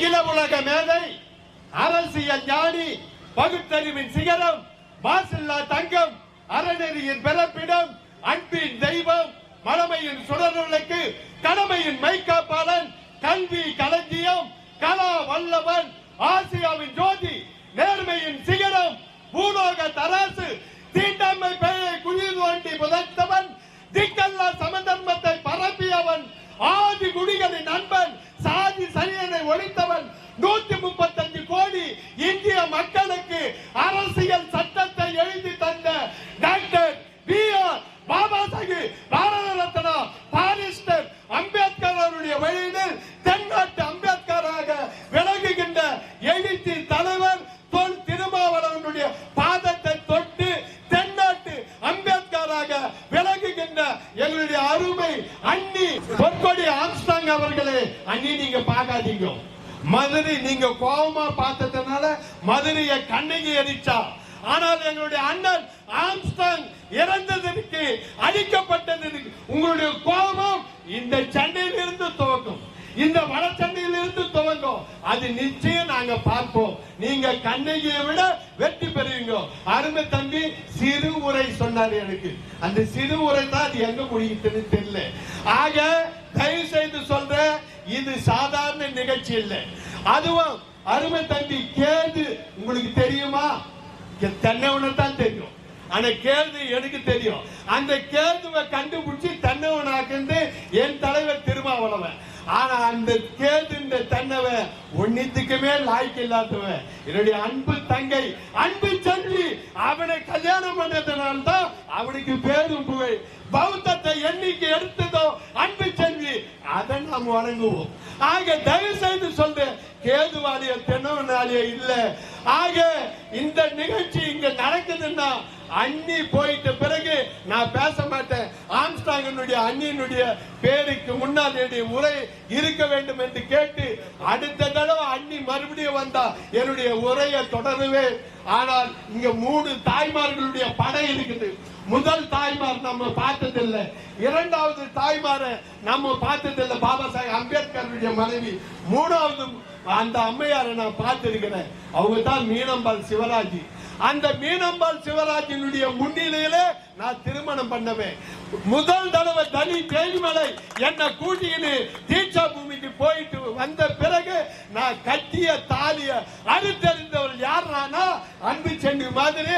உலக மேதை அரசியல் ஞானி பகுத்தறிவின் சிகரம் மாசில்லா தங்கம் அறநெறியின் பிறப்பிடம் அன்பின் தெய்வம் மடமையின் சுடர்விளக்கு கடமையின் மைக்காப்பாளன் கல்வி களஞ்சியம் கலா வல்லவன் ஆசியாவின் ஜோதி நேர்மையின் சிகரம் பூலோக தராசு தீண்டாமை பெயரை குழி தோண்டி புதைத்தவன் திக்கல்லா சமதர்மத்தை பரப்பியவன் ஆதி குடிகளின் நண்பன் சரியனை நூத்தி முப்பத்தஞ்சு கோடி இந்திய மக்களுக்கு அரசியல் சட்டத்தை எழுதி தந்த doctor B R Baba Sahib Bharat Ratna barrister Ambedkar அவருடைய வழியில் ஆம்ஸ்டாங் அவர்களே அண்ணி நீங்க பார்க்காதீங்க. மதுரை நீங்க கோபமா பார்த்ததுனால மதுரைய கண்ணகி எரிச்சா ஆனால் எங்களுடைய அண்ணன் ஆம்ஸ்டாங் இறந்ததற்கு அழிக்கப்பட்டதற்கு உங்களுடைய கோபம் இந்த சண்டையிலிருந்து துவக்கும் இந்த வடச்சண்டையிலிருந்து துவங்கும். அது நிச்சயம் நாங்க பார்ப்போம். நீங்க கண்ணகியை விட வெற்றி பெறுவீங்க. அருமை தம்பி சிறு உரை சொன்னார் எனக்கு. அந்த சிறு உரை தான் அது எங்க முடியுதுன்னு தெரியல. ஆக தயவு செய்து சொல்ற இது சாதாரண நிகழ்ச்சி இல்லை. அதுவும் அருமை தம்பி கேது உங்களுக்கு தெரியுமா? தென்னை தான் தெரியும். ஆனா கேது எனக்கு தெரியும். அந்த கேதுவை கண்டுபிடிச்சு தென்னவனாக்குந்து என் தலைவர் திருமாவளவன் இந்த அந்த கேது இந்த தென்னவன் ஒன்னித்துக்குமே லாய்க்கு இல்லாதவன் என்னுடைய அன்பு தங்கை அன்பு சொல்லி அவனை கல்யாணம் பண்ணதுனால தான் அவனுக்கு பேரும் புகை பௌத்தத்தை என்னைக்கு எடுத்ததோ அன்பு செல்வி அதை நாம் வணங்குவோம். ஆக தயவு செய்து சொல்றேன் கேதுவாலிய தென்னவனாலிய இல்ல. ஆக இந்த நிகழ்ச்சி இங்க நடக்குதுன்னா அண்ணி போயிட்ட பிறகு நான் பேச மாட்டேன் அண்ணியினுடைய பேருக்கு முன்னால் என்னுடைய உரை இருக்க வேண்டும் என்று கேட்டு அடுத்த தடவை அண்ணி மறுபடியும் வந்தா என்னுடைய உரையை தொடருவேன். ஆனால் இங்க மூணு தாய்மார்களுடைய படை இருக்குது. முதல் தாய்மார் நம்ம பார்த்ததில்லை. இரண்டாவது தாய்மார நம்ம பார்த்ததில்லை. பாபா சாஹிப் அம்பேத்கருடைய மனைவி. மூணாவது அந்த அம்மையாரை நான் பார்த்திருக்கிறேன். அவங்க தான் மீனம்பாள் சிவராஜி. அந்த மீனம்பாள் சிவராஜினுடைய முன்னிலையில நான் திருமணம் பண்ணவேன். முதல் தடவை தனி தேய்மலை என்ன கூட்டிக்கிட்டு தீட்சா பூமிக்கு போ வந்த பிறகு நான் கட்டிய தாலிய அறுத்தறிந்தவள் யாருனா அன்பு சென்று மாதிரி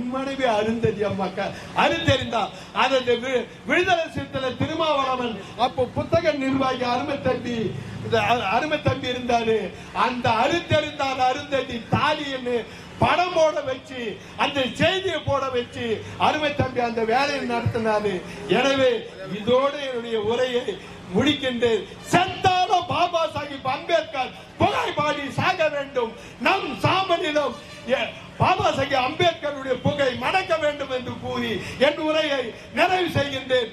என் மனைவி அருந்ததி அம்மாக்கா. அறுத்தறிந்தா அது விடுதலை சிறுத்தல திருமாவளவன் அப்போ புத்தக நிர்வாகி அருமை தம்பி அருமை தம்பி இருந்தாரு. அந்த அறுத்தறிந்தார் அருந்ததி தாலின்னு படம் போட வச்சு அந்த செய்தியை போட வச்சு அருமை தம்பி அந்த வேலையை நடத்தினாரு. எனவே இதோடு என்னுடைய உரையை முடிக்கின்றேன். செத்தாலும் பாபா சாஹிப் அம்பேத்கர் புகைப்பாடி சாக வேண்டும். நம் சாமனிடம் எ- பாபா சாஹிப் அம்பேத்கருடைய புகை மடக்க வேண்டும் என்று கூறி என் உரையை நிறைவு செய்கின்றேன்.